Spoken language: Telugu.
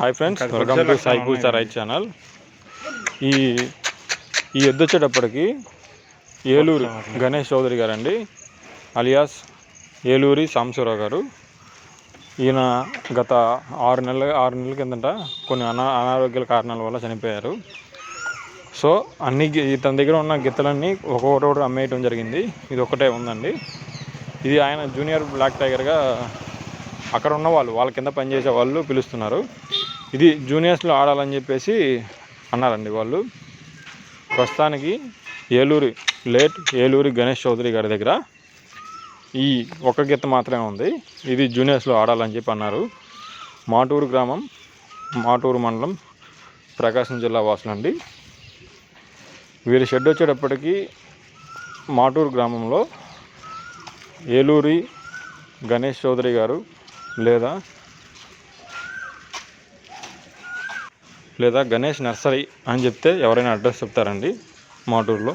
Hi friends welcome to Sai Puja right channel ఈ ఈ ఎద్దు వచ్చేటప్పటికి ఏలూరు గణేష్ చౌదరి గారండి అలియాస్ ఏలూరి సాంబశివరావు గారు. ఈయన గత ఆరు నెలల ఆరు నెలల కిందట కొన్ని అనా అనారోగ్యాల కారణాల వల్ల చనిపోయారు. సో అన్ని ఇతని దగ్గర ఉన్న గిత్తలన్నీ ఒక్కొక్కటి అమ్మేయటం జరిగింది. ఇది ఒకటే ఉందండి. ఇది ఆయన జూనియర్ బ్లాక్ టైగర్గా అక్కడ ఉన్న వాళ్ళు వాళ్ళ కింద పనిచేసే వాళ్ళు పిలుస్తున్నారు. ఇది జూనియర్స్లో ఆడాలని చెప్పేసి అన్నారండి వాళ్ళు. ప్రస్తుతానికి ఏలూరి లేట్ ఏలూరి గణేష్ చౌదరి గారి దగ్గర ఈ ఒక్క గీత మాత్రమే ఉంది. ఇది జూనియర్స్లో ఆడాలని చెప్పి అన్నారు. మాటూరు గ్రామం మాటూరు మండలం ప్రకాశం జిల్లా వాసులండి వీరి షెడ్ వచ్చేటప్పటికి మాటూరు గ్రామంలో ఏలూరి గణేష్ చౌదరి గారు లేదా లేదా గణేష్ నర్సరీ అని చెప్తే ఎవరైనా అడ్రస్ చెప్తారండి మాటూరులో.